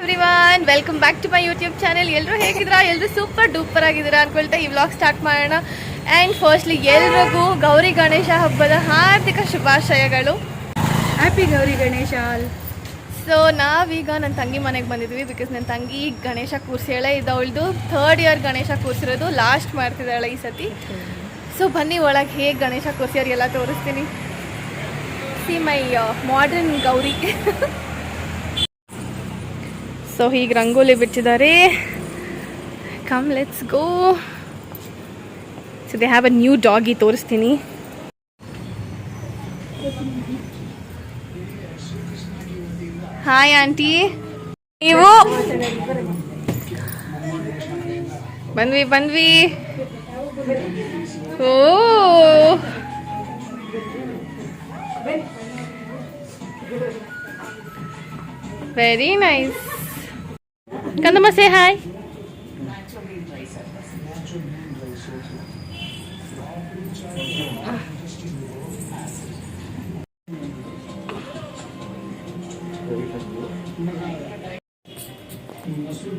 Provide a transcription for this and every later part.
Everyone welcome back to my YouTube channel. ಎಲ್ಲರೂ ಹೇಗಿದ್ದೀರಾ? ಎಲ್ಲರೂ ಸೂಪರ್ ಡೂಪರ್ ಆಗಿದ್ದೀರಾ ಅನ್ಕೊಳ್ತಾ ಈ ವ್ಲಾಗ್ ಸ್ಟಾರ್ಟ್ ಮಾಡೋಣ. ಆ್ಯಂಡ್ ಫಸ್ಟ್ಲಿ ಎಲ್ರಿಗೂ ಗೌರಿ ಗಣೇಶ ಹಬ್ಬದ ಹಾರ್ದಿಕ ಶುಭಾಶಯಗಳು. ಹ್ಯಾಪಿ ಗೌರಿ ಗಣೇಶ. ಸೊ ನಾವೀಗ ನನ್ನ ತಂಗಿ ಮನೆಗೆ ಬಂದಿದ್ವಿ ಬಿಕಾಸ್ ನನ್ನ ತಂಗಿ ಗಣೇಶ ಕೂರ್ಸಿಯಾಳೆ. ಇದು ಅವಳದು ಥರ್ಡ್ ಇಯರ್ ಗಣೇಶ ಕೂರ್ಸಿರೋದು. ಲಾಸ್ಟ್ ಮಾಡ್ತಿದ್ದಾಳೆ ಈ ಸತಿ. ಸೊ ಬನ್ನಿ ಒಳಗೆ ಹೇಗೆ ಗಣೇಶ ಕೂರ್ಸಿಯಾರ ಎಲ್ಲ ತೋರಿಸ್ತೀನಿ. See my modern Gauri. So ಹೀಗೆ ರಂಗೋಲಿ ಬಿಟ್ಟಿದ್ದಾರೆ. Come let's go so they have a new doggy ತೋರಿಸ್ತೀನಿ. ಹಾಯ್ ಆಂಟಿ ನೀವು? ಬಂದ್ವಿ ಬಂದ್ವಿ. ಓ. ವೆರಿ ನೈಸ್ ಕಂದಮ್ಮ ಸೇ ಹಾಯ್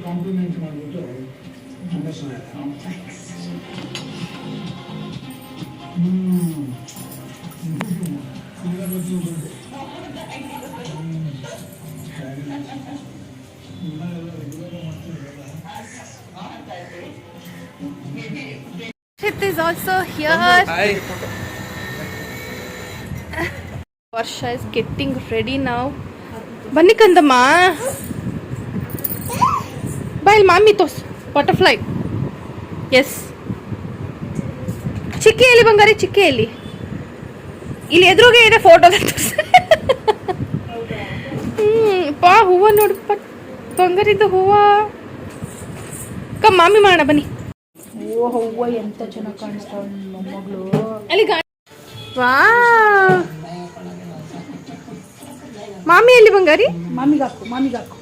ಕಾಂಪ್ಲಿಮೆಂಟ್ ಮಾಡಿಬಿಟ್ಟು ತುಂಬ ಚೆನ್ನಾಗಿದೆ It is also here. ವರ್ಷ is getting ready now. ಬನ್ನಿ ಕಂದಮ್ಮ. ಬಾ ಇಲ್ಲಿ ಮಾಮಿ ತೋಸ್ ಬಟರ್ಫ್ಲೈ ಎಸ್ ಚಿಕ್ಕಿ ಎಲ್ಲಿ ಬಂಗಾರಿ ಚಿಕ್ಕಿ ಎಲ್ಲಿ ಇಲ್ಲಿ ಎದುರುಗೆ ಇದೆ ಫೋಟೋ ಹ್ಞೂ ಪಾ ಹೂವು ನೋಡು ಪ ಬಂಗಾರಿದ್ದ ಹೂವ. ಕಮ್ ಮಾಮಿ ಮಾಡೋಣ ಬನ್ನಿ. ಓ ಹೂವ ಎಂತ ಚೆನ್ನಾಗಿ ಕಾಣಿಸ್ತಾವ ಮೊಮ್ಮಗಳು ಅಲ್ಲಿ ವಾ! ಮಾಮಿ ಎಲ್ಲಿ ಬಂಗಾರಿ? ಮಾಮಿಗೆ ಹಾಕು ಮಾಮಿಗೆ ಹಾಕು.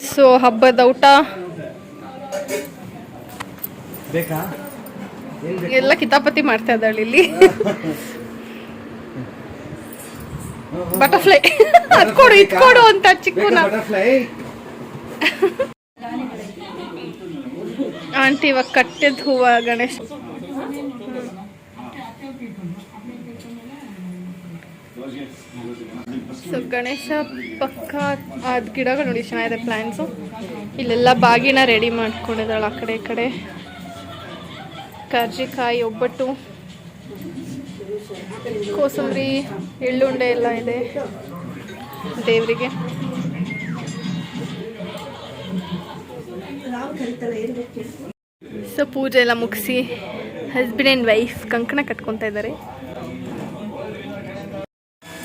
ಸೊ ಹಬ್ಬದ ಊಟ. ಬೇಕಾ? ಎಲ್ಲ ಕಿತಾಪತಿ ಮಾಡ್ತಾ ಇದ್ದಾಳೆ ಇಲ್ಲಿ. ಬಟರ್ಫ್ಲೈ ಅದ್ಕೊಡು ಇದ್ಕೊಡು ಅಂತ ಚಿಕ್ಕ ಬಟರ್ಫ್ಲೈ ಆಂಟಿ ಇವಾಗ ಕಟ್ಟಿದ ಹೂವ ಗಣೇಶ. ಸೊ ಗಣೇಶ ಪಕ್ಕ ಅದ್ ಗಿಡಗಳು ನೋಡಿ, ಚೆನ್ನಾಗಿದೆ ಪ್ಲ್ಯಾನ್ಸು ಇಲ್ಲೆಲ್ಲ ಬಾಗಿನ ರೆಡಿ ಮಾಡ್ಕೊಂಡಿದ್ದಾಳೆ ಆ ಕಡೆ ಈ ಕಡೆ. ಕರ್ಜಿಕಾಯಿ, ಒಬ್ಬಟ್ಟು, ಕೋಸಂಬರಿ, ಎಳ್ಳುಂಡೆ ಎಲ್ಲ ಇದೆ ದೇವರಿಗೆ. ಸೊ ಪೂಜೆ ಎಲ್ಲ ಮುಗಿಸಿ ಹಸ್ಬೆಂಡ್ ಆ್ಯಂಡ್ ವೈಫ್ ಕಂಕಣ ಕಟ್ಕೊತಾ ಇದ್ದಾರೆ.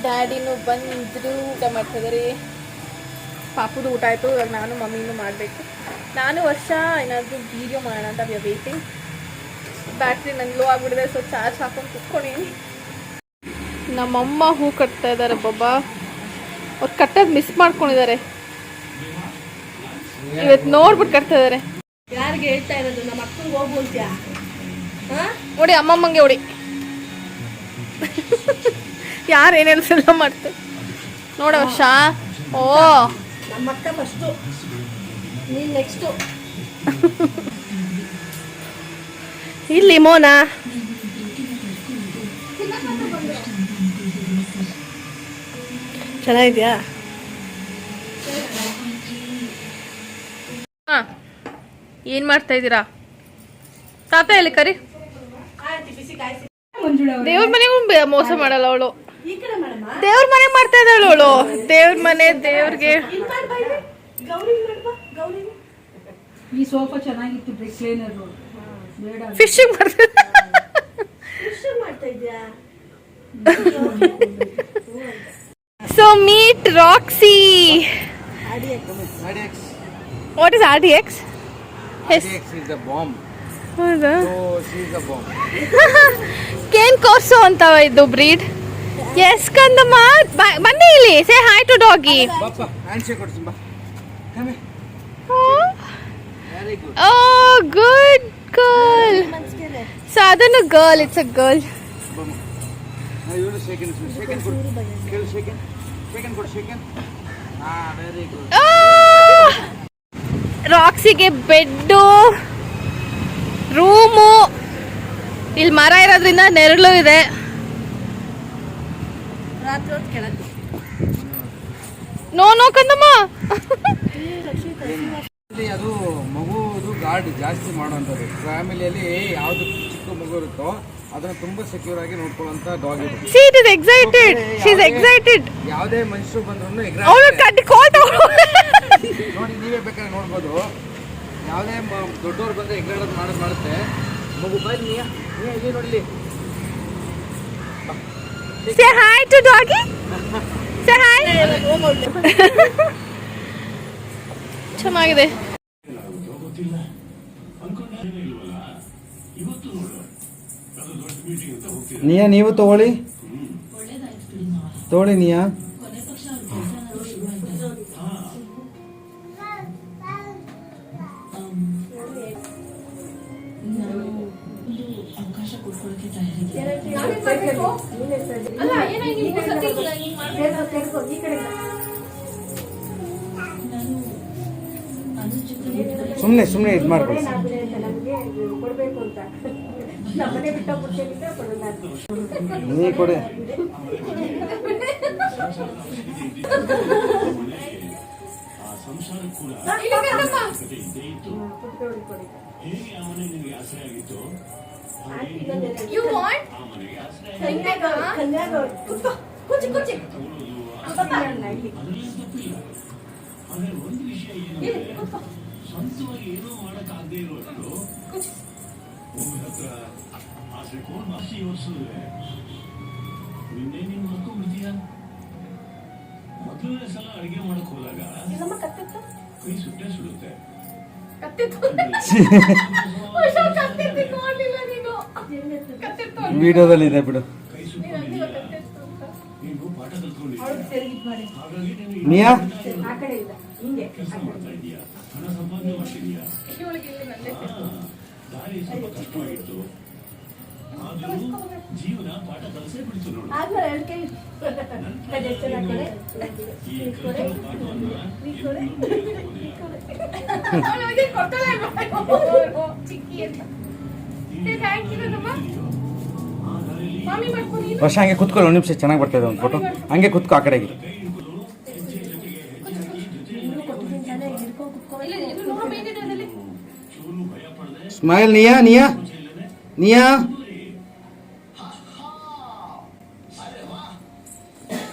ಡ್ಯಾಡಿನೂ ಬಂದರು ಊಟ ಮಾಡ್ತಾ ಪಾಪದ ಪಾಪುದು ಊಟ ಆಯಿತು ಇವಾಗ ನಾನು ಮಮ್ಮಿನೂ ಮಾಡಬೇಕು. ನಾನು ವರ್ಷ ಏನಾದರೂ ವೀಡಿಯೋ ಮಾಡೋಣ ಅಂತ ವಿ ವೇಟಿಂಗ್ ಬ್ಯಾಟ್ರಿ ನಂಗೆ ಲೋ ಆಗಿಬಿಡಿದೆ ಸೊ ಚಾರ್ಜ್ ಹಾಕೊಂಡು ಕುತ್ಕೊಂಡಿನಿ ನಮ್ಮಮ್ಮ ಹೂ ಕಟ್ತಾ ಇದ್ದಾರೆ ಬಾಬಾ. ಅವ್ರು ಕಟ್ಟೋದು ಮಿಸ್ ಮಾಡ್ಕೊಂಡಿದ್ದಾರೆ. ಇವತ್ತು ನೋಡ್ಬಿಟ್ಟು ಕಟ್ತಾ ಇದ್ದಾರೆ. ಯಾರಿಗೆ ಹೇಳ್ತಾ ಇರೋದು? ನಮ್ಮ ಅಕ್ಕಂಗೆ ಹೋಗು ಅಂತ್ಯಾ? ನೋಡಿ ಅಮ್ಮಮ್ಮಂಗೆ ಹೊಡಿ ಯಾರು ಏನೇನು ಮಾಡ್ತಾರೆ ನೋಡ ವರ್ಷಾ ಓ. ನಮ್ಮ ಅಕ್ಕ ಫಸ್ಟು ನೀನು ನೆಕ್ಸ್ಟು ಇಲ್ಲಿ ಮೋನಾ. ಚೆನ್ನಾಗಿದ್ಯಾ ಹಾ ಏನ್ ಮಾಡ್ತಾ ಇದ್ದೀರಾ? ತಾತ ಎಲ್ಲಿ ಕರಿ? ದೇವ್ರ ಮನೆಗೂ ಮೋಸ ಮಾಡಲ್ಲ ಅವಳು. ದೇವ್ರ ಮನೆ ಮಾಡ್ತಾ ಇದ್ದಾಳು ಅವಳು. ದೇವ್ರ ಮನೆ ದೇವ್ರಿಗೆ. ಗೌರಿ ಗೌರಿ ಈ ಸೋಫಾ ಚೆನ್ನಾಗಿತ್ತು ಕ್ಲೀನರ್ ಫಿಶಿಂಗ್ ಮಾಡ್ತಾ ಮಾಡ್ತಾ ಇದ್ಯಾ? So meet Roxy what is R D X S RDX is the bomb. ಹೌದಾ. ಕೇನ್ ಕೋರ್ಸು ಅಂತ ಇದು ಬ್ರೀಡ್ ಎಸ್ ಕಂದಮ್ಮ. ಬನ್ನಿ ಇಲ್ಲಿ. Say hi to doggy. Oh good girl so ಅದನ್ನು ಗರ್ಲ್ ಇಟ್ಸ್ ಅ ಗರ್ಲ್ ಬಮ್ಮ. ರಾಕ್ಸಿಗೆ ಬೆಡ್ಡು ರೂಮು ಇಲ್ಲಿ ಮರ ಇರೋದ್ರಿಂದ ನೆರಳು ಇದೆ. ನೋ ನೋ ಕಂದಮ್ಮ ಅದು ಮಗುದು ಗಾರ್ಡ್ ಜಾಸ್ತಿ ಮಾಡುವಂಥದ್ದು. ಫ್ಯಾಮಿಲಿಯಲ್ಲಿ ಯಾವ್ದು ಚಿಕ್ಕ ಮಗು ಇರುತ್ತೋ ಅದನ್ನ ತುಂಬಾ ಸೆಕ್ಯೂರ್ ಆಗಿ ನೋಡ್ಕೊಳ್ಳುವಂತ ಡಾಗ್ ಇದೆ. See it is excited she is excited ಯಾವುದೇ ಮನುಷ್ಯರು ಬಂದ್ರು ಅವಳು ಕಡ್ಡಿ ಕೋಟ್ ನೋಡಿ ನೀವೇ ಬೇಕಾದ್ರೆ ನೋಡ್ಬೋದು. ಯಾವುದೇ ಮ- ದೊಡ್ಡವ್ರು ಬಂದರೆ ಎಗ್ರಾಡೋದು ಮಾಡೋದು ಮಾಡುತ್ತೆ. ಮಗು ಬನ್ನಿ ಇಲ್ಲಿ ನೋಡಿ ಇಲ್ಲಿ. hi to to Say hi. ಚೆನ್ನಾಗಿದೆ. ನಿಯಾ ನೀವು ತಗೊಳ್ಳಿ. ತಗೊಳ್ಳಿ ನಿಯಾ. ಸುಮ್ಮನೆ ಸುಮ್ಮನೆ ಇದು ಮಾಡ್ಕೊಳ್ಳಿ ನೀ ಕೊಡಿ. ಅವನೇ ನಿಮಗೆ ಆಸೆ ನೀನ್ ಮಲ್ಕೊಂಡ್ಬಿಡ್ತೀಯ ಮೊದಲನೇ ಸಲ ಅಡಿಗೆ ಮಾಡಕ್ ಹೋದಾಗ ಕೈ ಸುಟ್ಟೆ ಸುಡುತ್ತೆ ವಿಡಿಯೋದಲ್ಲಿ ಇದೆ ಬಿಡು ಕೈ ಸುಟ್ಕೊಂಡಿದ್ಯಾ ನೀನು ಪಾಠ ಕಲ್ತ್ಕೊಂಡಿದ್ಯಾ ಹಾಗಾಗಿ ನೀನು ನಿಯಾ ಕೆಲಸ ಮಾಡ್ತಾ ಇದೀಯಾ ಹಣ ಸಂಪಾದನೆ ಮಾಡ್ತಿದೀಯಾ ಹಾ, ದಾರಿ ಇದೆ ಬಿಡು. ಜೀವನ ಪಾಠ ಕಲಿಸೇ ನೋಡು ಪಾಠವನ್ನ ಆ ದಾರಿಯಲ್ಲಿ ವರ್ಷ ಹಂಗೆ ಕುತ್ಕೊಳ್ಳಿ ಒಂದು ನಿಮಿಷ ಚೆನ್ನಾಗಿ ಬರ್ತಾ ಇದೆ ಒಂದು ಫೋಟೋ ಹಂಗೆ ಕುತ್ಕೋ ಆ ಕಡೆಗೆ ಸ್ಮೈಲ್ ನಿಯಾ ನಿಯಾ ನಿಯಾ.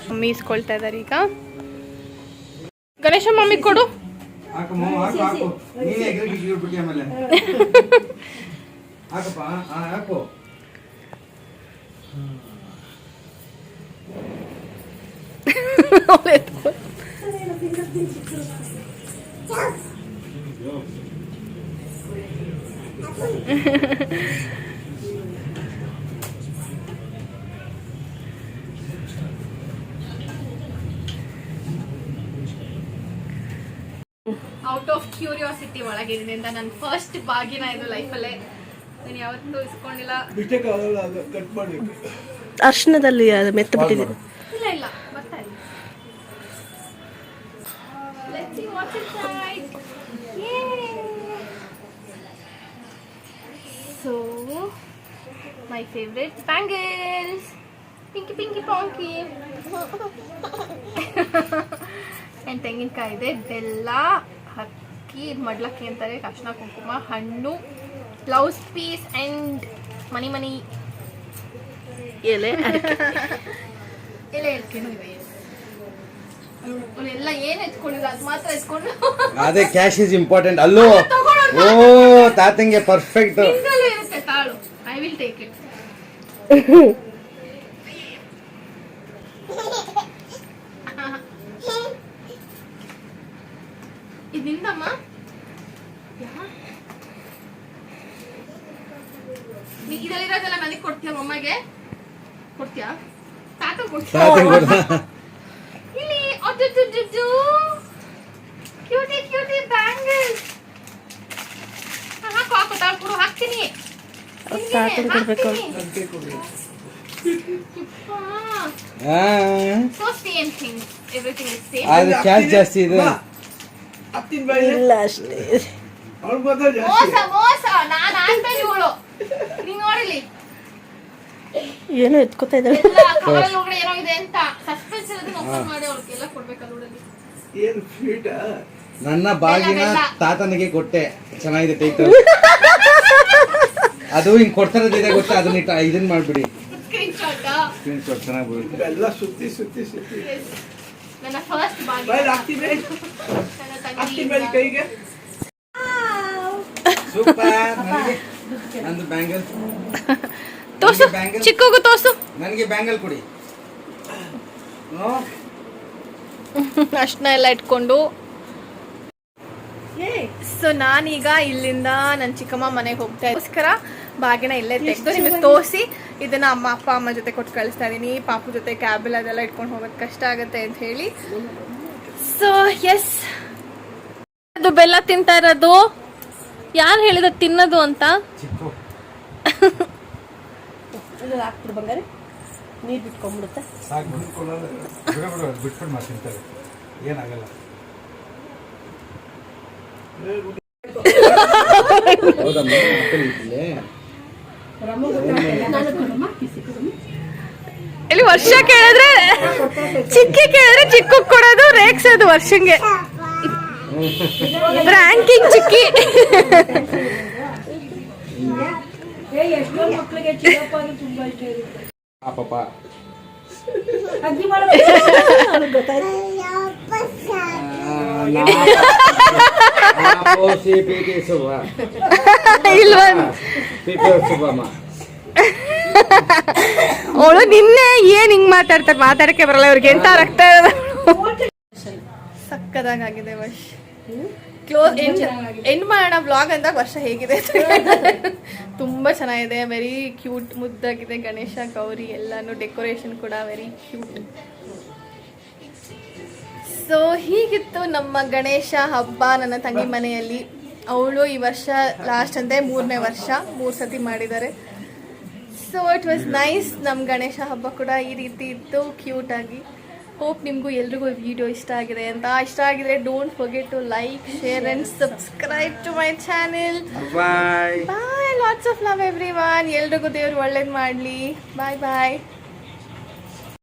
ಮಮ್ಮಿ ಇಸ್ಕೊಳ್ತಾ ಇದಾರೆ ಈಗ. ಗಣೇಶ ಮಮ್ಮಿ ಕೊಡು. ಹಾಕಪ್ಪ. ಔಟ್ ಆಫ್ ಕ್ಯೂರಿಯಾಸಿಟಿ ಒಳಗಿದ್ದೀನಿ ಅಂತ ನನ್ನ ಫಸ್ಟ್ ಬಾಗಿನ ಇದು ಲೈಫಲ್ಲೇ ನಾನು ಯಾವತ್ತೂ ಇಸ್ಕೊಂಡಿಲ್ಲ ಅರ್ಶನದಲ್ಲಿ ಅದು ಮೆತ್ತ ಬಿಟ್ಟಿದೆ ಇಲ್ಲ ಇಲ್ಲ ಬರ್ತಾ ಇಲ್ಲ Let's see what's inside. Yay! So, my favorite bangles. Pinky pinky ponky. and ತೆಂಗಿನಕಾಯಿ ಇದೆ ಬೆಲ್ಲ ಅಕ್ಕಿ ಇದು ಮಡ್ಲಕ್ಕಿ ಅಂತಾರೆ ಕಷ್ಣ ಕುಂಕುಮ ಹಣ್ಣು blouse piece and money money ಎಲೆ ಎಲೆ ಎಲ್ಕೆನೂ ಏನ್ ಎತ್ಕೊಂಡಿಲ್ಲ ಅದು ಮಾತ್ರ ಎತ್ಕೊಂಡು ಅದೇ ಕ್ಯಾಶ್ ಇಸ್ ಇಂಪಾರ್ಟೆಂಟ್ ಅಲ್ಲೂ. ಓ ತಾತಂಗೆ ಪರ್ಫೆಕ್ಟ್ ಇರುತ್ತೆ ತಾಳು ಐ ವಿಲ್ ಟೇಕ್ ಇಟ್ ಇದು ನಿಂದಮ್ಮ? ಯಾ- ನೀ- ಇದರಲ್ಲಿರೋದೆಲ್ಲ ನನಗೆ ಕೊಡ್ತೀಯ ಮಮ್ಮಗೆ? ಕೊಡ್ತೀಯಾ? ತಾತ ಕೊಡ್ತೀಯ? ಇಲ್ಲಿ ಅಜ್ಜು ಕ್ಯೂಟಿ ಕ್ಯೂಟಿ ಬ್ಯಾಂಗಲ್ಸ್ ಹಾಕು ಹಾಕು ತಾಳು ಕೊಡು ಹಾಕ್ತೀನಿ. ನಿನ್ಗೆ ತಾತಂಗೆ ಕೊಡ್ಬೇಕು. So same thing everything is same ಆದ್ರೆ ಕ್ಯಾಶ್ ಜಾಸ್ತಿ ಇದೆ. ಇಲ್ಲ ಅಷ್ಟೇ. ಮೋಸ ಮೋಸ. ನಾನ್ ಆಡ್ಬೇಡಿ ಇವಳು ನೀನ್ ನೋಡಿಲಿ ಏನೋ ಎತ್ಕೋತಾ ಇದ್ದಾಳೆ ಎಲ್ಲ ಕವರಲ್ಲಿ ಒಳಗಡೆ ಏನೋ ಇದೆ ಅಂತ ಸಸ್ಪೆನ್ಸ್ ಇರೋದನ್ನ ಓಪನ್ ಮಾಡಿ ಅವ್ರಿಗೆಲ್ಲ ಕೊಡ್ಬೇಕಲ್ಲ ನೋಡಲಿ ಎತ್ಕೋತಾ ಇದ್ದಾಳೆ. ನನ್ನ ಬಾಗಿನ. ತಾತನಿಗೆ ಕೊಟ್ಟೆ. ಚೆನ್ನಾಗಿದೆ ಟೇಕ್ ಅದು ಹಿಂಗ್ ಕೊಡ್ತಾರದಿದೆ ಗೊತ್ತಾ? ಅದನ್ನ ಇಟ್ಟ ಇದನ್ ಮಾಡ್ಬಿಡಿ. ಸ್ಕ್ರೀನ್ ಶಾಟ್ ಸ್ಕ್ರೀನ್ ಶಾಟ್ ಚೆನ್ನಾಗಿ ಬರುತ್ತೆ. ಎಲ್ಲ ಸುತ್ತಿ ಸುತ್ತಿ ಸುತ್ತಿ. ನನ್ನ ಫಸ್ಟ್ ಕೈಗೆ. ಸೂಪರ್ ನಂದು ಬ್ಯಾಂಗಲ್ ತೋರ್ಸು. ಬ್ಯಾಂಗಲ್ ಚಿಕ್ಕಗೂ ತೋರ್ಸು. ನನಗೆ ಬ್ಯಾಂಗಲ್ ಕೊಡಿ. ಅಷ್ಟನ್ನ ಎಲ್ಲ ಇಟ್ಕೊಂಡು. ಸೊ ನಾನೀಗ ಇಲ್ಲಿಂದ ನನ್ನ ಚಿಕ್ಕಮ್ಮ ಮನೆಗೆ ಹೋಗ್ತಾ ಇದಕ್ಕೋಸ್ಕರ ಬಾಗಿನ ಇಲ್ಲೇ ತೆಗೆದು ನಿಮಗೆ ತೋರಿಸಿ ಇದನ್ನ ಅಮ್ಮ ಅಪ್ಪ ಅಮ್ಮ ಜೊತೆ ಕೊಟ್ಟು ಕಳಿಸ್ತಾ ಇದೀನಿ. ಪಾಪು ಜೊತೆ ಕ್ಯಾಬಲ್ ಅದೆಲ್ಲ ಇಟ್ಕೊಂಡು ಹೋಗೋದು ಕಷ್ಟ ಆಗುತ್ತೆ ಅಂತ ಹೇಳಿ. ಸೊ ಎಸ್ ಅದು ಬೆಲ್ಲ ತಿಂತಾ ಇರೋದು. ಯಾರು ಹೇಳಿದ ತಿನ್ನೋದು ಅಂತ? ಚಿಕ್ಕು ಹಾಕ್ಬಿಡು ಬಂಗಾರ. ನೀರು ಬಿಟ್ಕೊಂಡ್ಬಿಡುತ್ತೆ. ಬಿಟ್ಬಿಟ್ಟು ಮಾಡಿ ತಿಂತಾರೆ. ಏನಾಗಲ್ಲ. ಇಲ್ಲಿ ವರ್ಷ ಕೇಳಿದ್ರೆ ಚಿಕ್ಕಿ ಕೇಳಿದ್ರೆ ಚಿಕ್ಕ ಕೊಡೋದು ರೇಗ್ಸೋದು ವರ್ಷಂಗೆ. ರ್ಯಾಂಕಿಂಗ್ ಚಿಕ್ಕಿ. ಎಷ್ಟೋ ಮಕ್ಕಳಿಗೆ ಚಿಕ್ಕಪ್ಪ ಅಂದ್ರೆ ತುಂಬಾ ಇಷ್ಟ ಇರುತ್ತೆ ಆ ಪಾಪ ಅಗ್ಗಿ ಮಾಡಬೇಕು ಗೊತ್ತಾಯ್ತು ಸಿ ಪಿ ಟಿ ಶುಭ ಇಲ್ವನ್ ಪಿ ಪಿ ಶುಭಮ್ಮ ಅವಳು ನಿನ್ನೆ ಏನ್ ಹಿಂಗ್ ಮಾತಾಡ್ತಾರೆ ಮಾತಾಡಕ್ಕೆ ಬರಲ್ಲ ಇವ್ರಿಗೆ ಎಂತ ರಕ್ತ ಸಕ್ಕದಾಗಿದೆ ವರ್ಷ ಕ್ಲೋಸ್ ಎಂಡ್ ಮಾಡೋಣ ಬ್ಲಾಗ್ ಅಂತ ವರ್ಷ ಹೇಗಿದೆ ತುಂಬಾ ಚೆನ್ನಾಗಿದೆ ವೆರಿ ಕ್ಯೂಟ್ ಮುದ್ದಾಗಿದೆ ಗಣೇಶ ಗೌರಿ ಎಲ್ಲಾನು ಡೆಕೋರೇಷನ್ ಕೂಡ ವೆರಿ ಕ್ಯೂಟ್ ಸೊ ಹೀಗಿತ್ತು ನಮ್ಮ ಗಣೇಶ ಹಬ್ಬ ನನ್ನ ತಂಗಿ ಮನೆಯಲ್ಲಿ. ಅವಳು ಈ ವರ್ಷ ಲಾಸ್ಟ್ ಅಂತೆ ಮೂರನೇ ವರ್ಷ ಮೂರು ಸತಿ ಮಾಡಿದ್ದಾರೆ. ಸೊ ಇಟ್ ವಾಸ್ ನೈಸ್ ನಮ್ಮ ಗಣೇಶ ಹಬ್ಬ ಕೂಡ ಈ ರೀತಿ ಇತ್ತು ಕ್ಯೂಟ್ ಆಗಿ. ಹೋಪ್ ನಿಮಗೂ ಎಲ್ರಿಗೂ ವಿಡಿಯೋ ಇಷ್ಟ ಆಗಿದೆ ಅಂತ. ಇಷ್ಟ ಆಗಿದ್ರೆ don't forget to like share and subscribe to my channel bye bye lots of love everyone ಎಲ್ರಿಗೂ ದೇವ್ರು ಒಳ್ಳೇದು ಮಾಡಲಿ. ಬಾಯ್ ಬಾಯ್